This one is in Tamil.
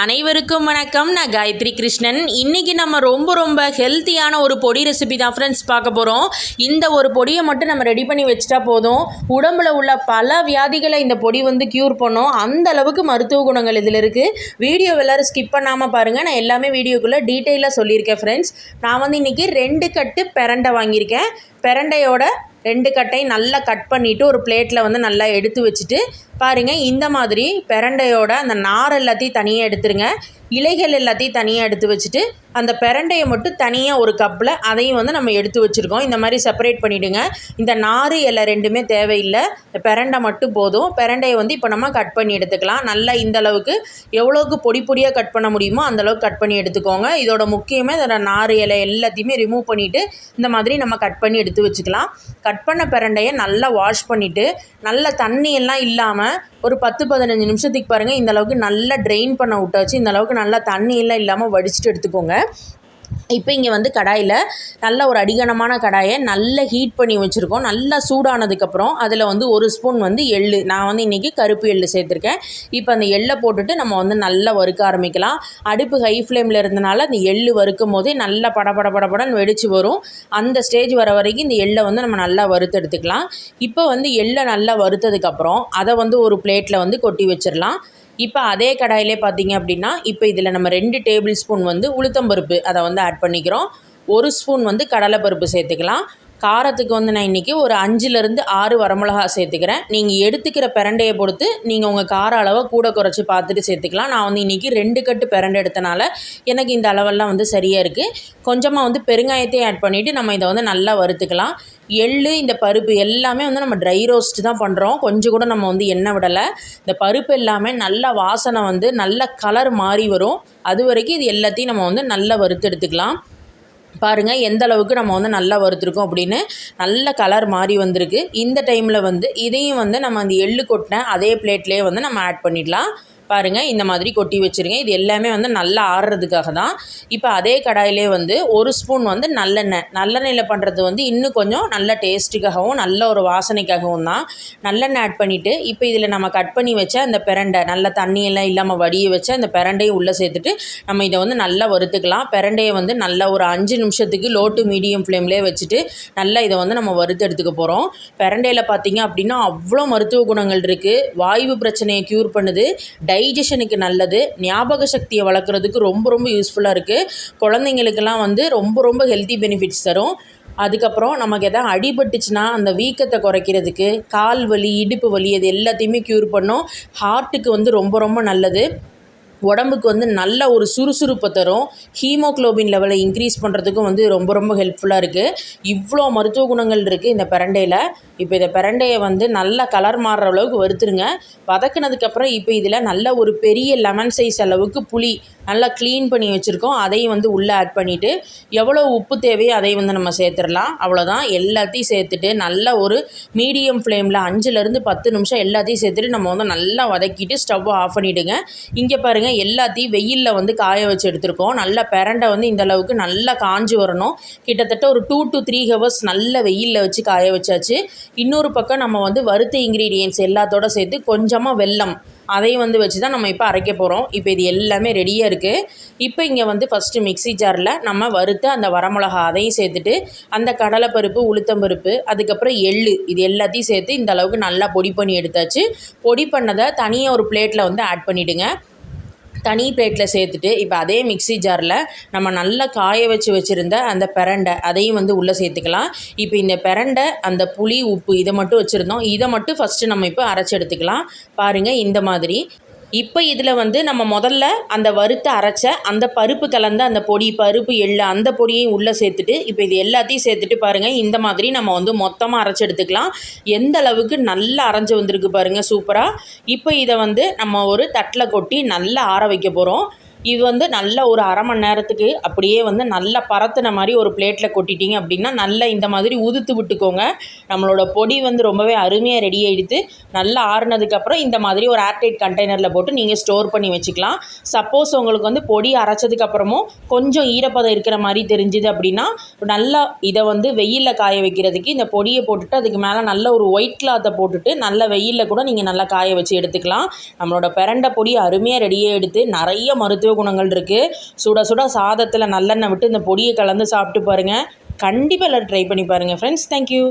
அனைவருக்கும் வணக்கம். நான் காயத்ரி கிருஷ்ணன். இன்றைக்கி நம்ம ரொம்ப ரொம்ப ஹெல்த்தியான ஒரு பொடி ரெசிபி தான் ஃப்ரெண்ட்ஸ் பார்க்க போகிறோம் இந்த ஒரு பொடியை மட்டும் நம்ம ரெடி பண்ணி வச்சிட்டா போதும். உடம்புல உள்ள பல வியாதிகளை இந்த பொடி வந்து க்யூர் பண்ணோம். அந்த அளவுக்கு மருத்துவ குணங்கள் இதில் இருக்குது வீடியோ எல்லோரும் ஸ்கிப் பண்ணாமல் பாருங்கள் நான் எல்லாமே வீடியோக்குள்ளே டீட்டெயிலாக சொல்லியிருக்கேன் ஃப்ரெண்ட்ஸ் நான் வந்து இன்றைக்கி ரெண்டு கட்டு பெரண்டை வாங்கியிருக்கேன். பெரண்டையோட ரெண்டு கட்டையும் நல்லா கட் பண்ணிவிட்டு ஒரு பிளேட்டில் வந்து நல்லா எடுத்து வச்சுட்டு பாருங்கள் இந்த மாதிரி பிரண்டையோட அந்த நார் எல்லாத்தையும் தனியாக எடுத்துருங்க. இலைகள் எல்லாத்தையும் தனியாக எடுத்து வச்சுட்டு அந்த பிரண்டையை மட்டும் தனியாக ஒரு கப்பில் அதையும் வந்து நம்ம எடுத்து வச்சுருக்கோம். இந்த மாதிரி செப்பரேட் பண்ணிவிடுங்க இந்த நார் இலை ரெண்டுமே தேவையில்லை. பெரண்டை பிரண்டை மட்டும் போதும். பிரண்டையை வந்து இப்போ நம்ம கட் பண்ணி எடுத்துக்கலாம். நல்லா இந்த அளவுக்கு எவ்வளோக்கு பொடி பொடியாக கட் பண்ண முடியுமோ அந்த அளவுக்கு கட் பண்ணி எடுத்துக்கோங்க. இதோட முக்கியமே இதோட நார் இலை எல்லாத்தையுமே ரிமூவ் பண்ணிவிட்டு இந்த மாதிரி நம்ம கட் பண்ணி எடுத்து வச்சுக்கலாம். கட் பண்ண பிரண்டையை நல்லா வாஷ் பண்ணிவிட்டு நல்ல தண்ணி எல்லாம் இல்லாமல் ஒரு பத்து பதினஞ்சு நிமிஷத்துக்கு பாருங்கள் இந்த அளவுக்கு நல்லா ட்ரெயின் பண்ண விட்டாச்சு. இந்த அளவுக்கு நல்லா தண்ணி எல்லாம் இல்லாமல் வடிச்சிட்டு எடுத்துக்கோங்க. இப்போ இங்கே வந்து கடாயில் நல்ல ஒரு அடிகனமான கடாயை நல்லா ஹீட் பண்ணி வச்சுருக்கோம். நல்லா சூடானதுக்கப்புறம் அதில் வந்து ஒரு ஸ்பூன் வந்து எள்ளு. நான் வந்து இன்றைக்கி கருப்பு எள்ளு சேர்த்துருக்கேன். இப்போ அந்த எள்ளை போட்டுட்டு நம்ம வந்து நல்லா வறுக்க ஆரம்பிக்கலாம். அடுப்பு ஹை ஃப்ளேமில் இருந்தனால அந்த எள் வறுக்கும் போதே நல்லா பட பட படப்படன்னு வெடிச்சு வரும். அந்த ஸ்டேஜ் வர வரைக்கும் இந்த எள்ளை வந்து நம்ம நல்லா வறுத்து எடுத்துக்கலாம். இப்போ வந்து எள்ளை நல்லா வறுத்ததுக்கப்புறம் அதை வந்து ஒரு பிளேட்டில் வந்து கொட்டி வச்சிடலாம் இப்போ அதே கடாயிலே பார்த்தீங்க அப்படின்னா இப்போ இதில் நம்ம ரெண்டு டேபிள் ஸ்பூன் வந்து உளுத்தம்பருப்பு அதை வந்து ஆட் பண்ணிக்கிறோம். ஒரு ஸ்பூன் வந்து கடலைப்பருப்பு சேர்த்துக்கலாம். காரத்துக்கு வந்து நான் இன்றைக்கி ஒரு அஞ்சுலேருந்து ஆறு வரமிளகா சேர்த்துக்கிறேன். நீங்கள் எடுத்துக்கிற பிரண்டையை பொறுத்து நீங்கள் உங்கள் கார அளவை கூட குறைச்சி பார்த்துட்டு சேர்த்துக்கலாம். நான் வந்து இன்றைக்கி ரெண்டு கட்டு பிரண்டை எடுத்தனால எனக்கு இந்த அளவெல்லாம் வந்து சரியாக இருக்குது கொஞ்சமாக வந்து பெருங்காயத்தையும் ஆட் பண்ணிவிட்டு நம்ம இதை வந்து நல்லா வறுத்துக்கலாம். எள் இந்த பருப்பு எல்லாமே வந்து நம்ம ட்ரை ரோஸ்ட் தான் பண்ணுறோம் கொஞ்சம் கூட நம்ம வந்து எண்ணெய் விடலை. இந்த பருப்பு எல்லாமே நல்ல வாசனை வந்து நல்ல கலர் மாறி வரும். அது வரைக்கும் இது எல்லாத்தையும் நம்ம வந்து நல்லா வறுத்து எடுத்துக்கலாம். பாருங்கள் எந்த அளவுக்கு நம்ம வந்து நல்லா வறுத்துருக்கோம் அப்படின்னு நல்ல கலர் மாறி வந்திருக்கு. இந்த டைமில் வந்து இதையும் வந்து நம்ம அந்த எள்ளு கொட்டின அதே பிளேட்லேயே வந்து நம்ம ஆட் பண்ணிடலாம். பாருங்கள் இந்த மாதிரி கொட்டி வச்சுருங்க இது எல்லாமே வந்து நல்லா ஆறுறதுக்காக தான். இப்போ அதே கடாயிலே வந்து ஒரு ஸ்பூன் வந்து நல்லெண்ணெய். நல்லெண்ணெயில் பண்ணுறது வந்து இன்னும் கொஞ்சம் நல்ல டேஸ்ட்டுக்காகவும் நல்ல ஒரு வாசனைக்காகவும் தான். நல்லெண்ணெய் ஆட் பண்ணிவிட்டு இப்போ இதில் நம்ம கட் பண்ணி வச்ச அந்த பெரண்டை நல்ல தண்ணியெல்லாம் இல்லாமல் வடிய வச்ச அந்த பெரண்டையை உள்ளே சேர்த்துட்டு நம்ம இதை வந்து நல்லா வறுத்துக்கலாம். பெரண்டையை வந்து நல்லா ஒரு அஞ்சு நிமிஷத்துக்கு லோ டு மீடியம் ஃப்ளேம்லேயே வச்சுட்டு நல்லா இதை வந்து நம்ம வறுத்து எடுத்துக்க போகிறோம் பெரண்டையில் பார்த்தீங்க அப்படின்னா அவ்வளோ மருத்துவ குணங்கள் இருக்குது வாய்வு பிரச்சனையை க்யூர் பண்ணுது. டை டைஜஷனுக்கு நல்லது. ஞாபக சக்தியை வளர்க்குறதுக்கு ரொம்ப ரொம்ப யூஸ்ஃபுல்லாக இருக்குது குழந்தைங்களுக்கெல்லாம் வந்து ரொம்ப ரொம்ப ஹெல்த்தி பெனிஃபிட்ஸ் தரும். அதுக்கப்புறம் நமக்கு எதாவது அடிபட்டுச்சுன்னா அந்த வீக்கத்தை குறைக்கிறதுக்கு கால் வலி இடுப்பு வலி அது எல்லாத்தையுமே க்யூர் பண்ணும். ஹார்ட்டுக்கு வந்து ரொம்ப ரொம்ப நல்லது. உடம்புக்கு வந்து நல்ல ஒரு சுறுசுறுப்பை தரும். ஹீமோக்ளோபின் லெவலை இன்க்ரீஸ் பண்ணுறதுக்கும் வந்து ரொம்ப ரொம்ப ஹெல்ப்ஃபுல்லாக இருக்குது இவ்வளோ மருத்துவ குணங்கள் இருக்குது இந்த பிரண்டையில் இப்போ இந்த பிரண்டையை வந்து நல்லா கலர் மாறுற அளவுக்கு வறுத்துருங்க வதக்குனதுக்கப்புறம் இப்போ இதில் நல்ல ஒரு பெரிய லெமன் சைஸ் அளவுக்கு புளி நல்லா க்ளீன் பண்ணி வச்சுருக்கோம். அதையும் வந்து உள்ளே ஆட் பண்ணிவிட்டு எவ்வளோ உப்பு தேவையோ அதையும் வந்து நம்ம சேர்த்துடலாம். அவ்வளோதான் எல்லாத்தையும் சேர்த்துட்டு நல்ல ஒரு மீடியம் ஃப்ளேமில் அஞ்சுலேருந்து பத்து நிமிஷம் எல்லாத்தையும் சேர்த்துட்டு நம்ம வந்து நல்லா வதக்கிட்டு ஸ்டவ்வை ஆஃப் பண்ணிவிடுங்க இங்கே பாருங்கள் எல்லாத்தையும் வெயிலில் வந்து காய வச்சு எடுத்திருக்கோம். நல்லா பிரண்டை வந்து இந்த அளவுக்கு நல்லா காஞ்சி வரணும். கிட்டத்தட்ட ஒரு டூ டு த்ரீ ஹவர்ஸ் நல்ல வெயிலில் வச்சு காய வச்சாச்சு. இன்னொரு பக்கம் நம்ம வந்து வறுத்த இன்க்ரீடியன்ஸ் எல்லாத்தோட சேர்த்து கொஞ்சமாக வெல்லம் அதையும் வந்து வச்சு தான் நம்ம இப்போ அரைக்க போகிறோம் இப்போ இது எல்லாமே ரெடியாக இருக்குது இப்போ இங்கே வந்து ஃபஸ்ட்டு மிக்சி ஜாரில் நம்ம வறுத்து அந்த வரமிளகா அதையும் சேர்த்துட்டு அந்த கடலைப்பருப்பு உளுத்தம்பருப்பு அதுக்கப்புறம் எள்ளு இது எல்லாத்தையும் சேர்த்து இந்த அளவுக்கு நல்லா பொடி பண்ணி எடுத்தாச்சு. பொடி பண்ணதை தனியாக ஒரு பிளேட்டில் வந்து ஆட் பண்ணிவிடுங்க தனி பிளேட்டில் சேர்த்துட்டு இப்போ அதே மிக்ஸி ஜாரில் நம்ம நல்லா காய வச்சு வச்சுருந்த அந்த பெரண்டை அதையும் வந்து உள்ளே சேர்த்துக்கலாம். இப்போ இந்த பிரண்டை அந்த புளி உப்பு இதை மட்டும் வச்சுருந்தோம். இதை மட்டும் ஃபஸ்ட்டு நம்ம இப்போ அரைச்சி எடுத்துக்கலாம். பாருங்கள் இந்த மாதிரி. இப்போ இதில் வந்து நம்ம முதல்ல அந்த வறுத்து அரைச்ச அந்த பருப்பு கலந்த அந்த பொடி பருப்பு எள்ளு அந்த பொடியையும் உள்ளே சேர்த்துட்டு இப்போ இது எல்லாத்தையும் சேர்த்துட்டு பாருங்கள் இந்த மாதிரி நம்ம வந்து மொத்தமாக அரைச்சி எடுத்துக்கலாம். எந்த அளவுக்கு நல்லா அரைஞ்சி வந்திருக்கு பாருங்கள் சூப்பராக இப்போ இதை வந்து நம்ம ஒரு தட்டில் கொட்டி நல்லா ஆற வைக்க போகிறோம் இது வந்து நல்ல ஒரு அரை மணி நேரத்துக்கு அப்படியே வந்து நல்லா பரத்துன மாதிரி ஒரு பிளேட்டில் கொட்டிட்டீங்க அப்படின்னா நல்லா இந்த மாதிரி உதுத்து விட்டுக்கோங்க. நம்மளோட பொடி வந்து ரொம்பவே அருமையாக ரெடி ஆகிடுது நல்லா ஆறுனதுக்கப்புறம் இந்த மாதிரி ஒரு ஏர்டைட் கண்டெய்னரில் போட்டு நீங்கள் ஸ்டோர் பண்ணி வச்சுக்கலாம். சப்போஸ் உங்களுக்கு வந்து பொடி அரைச்சதுக்கப்புறமும் கொஞ்சம் ஈரப்பதம் இருக்கிற மாதிரி தெரிஞ்சுது அப்படின்னா நல்லா இதை வந்து வெயிலில் காய வைக்கிறதுக்கு இந்த பொடியை போட்டுட்டு அதுக்கு மேலே நல்ல ஒரு ஒயிட் கிளாத்தை போட்டுட்டு நல்ல வெயிலில் கூட நீங்கள் நல்லா காய வச்சு எடுத்துக்கலாம். நம்மளோட பிறண்ட பொடி அருமையாக ரெடியாக எடுத்து நிறைய மருத்துவ குணங்கள் இருக்குது சுட சுட சாதத்தில் நல்லெண்ணெய் விட்டு இந்த பொடியை கலந்து சாப்பிட்டு பாருங்கள் கண்டிப்பாக எல்லோரும் ட்ரை பண்ணி பாருங்கள் ஃப்ரெண்ட்ஸ் தேங்க்யூ